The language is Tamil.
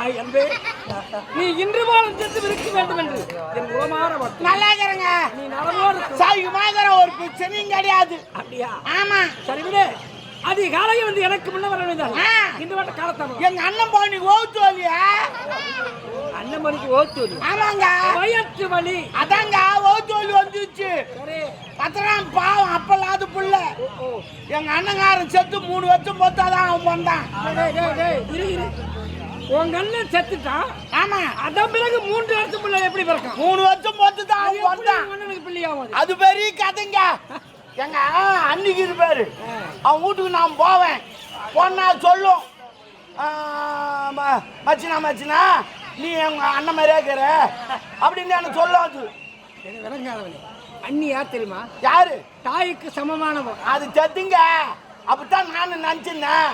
தாய் அன்பே. நீ இன்று போல சென்று இருக்க வேண்டும் என்று என் உளமாற. நல்லா இருக்கிறேங்க நீ. சாயுமா இருக்கிற ஒரு பிரச்சனையும் கிடையாது. அப்படியா? ஆமா. சரி விடு. அதிகாலையில் வந்து எனக்கு முன்ன வர வேண்டாம். இந்த வட்ட காலத்தாம. எங்க அண்ணன் போனி ஓத்து வலியா? அண்ணன் மணிக்கு ஓத்து வலி. ஆமாங்க. வயிற்று வலி. அதாங்க ஓத்து வலி வந்துச்சு. பத்திரம் பாவம் அப்பலாது புள்ள. எங்க அண்ணங்காரன் செத்து மூணு வருஷம் பொத்தாதான் அவன் வந்தான். உங்க அண்ணன் செத்துட்டான் ஆமா. அதன் பிறகு மூன்று வருஷம் பிள்ளை எப்படி பிறக்கும்? மூணு வருஷம் பொத்து தான் அவன் வந்தான் அண்ணனுக்கு பிள்ளையாகும் அது? பெரிய கதைங்க. எங்க அன்னைக்கு இருப்பாரு. அவன் வீட்டுக்கு நான் போவேன். போனா சொல்லும். மச்சினா மச்சினா நீ எங்க அண்ணன் மாதிரியே இருக்கிற? அப்படின்னு எனக்கு சொல்லும் அது. எனக்கு விளங்காதவனே. அண்ணி யார் தெரியுமா? யாரு? தாய்க்கு சமமானவன். அது செத்துங்க. அப்படித்தான் நானும் நினச்சிருந்தேன்.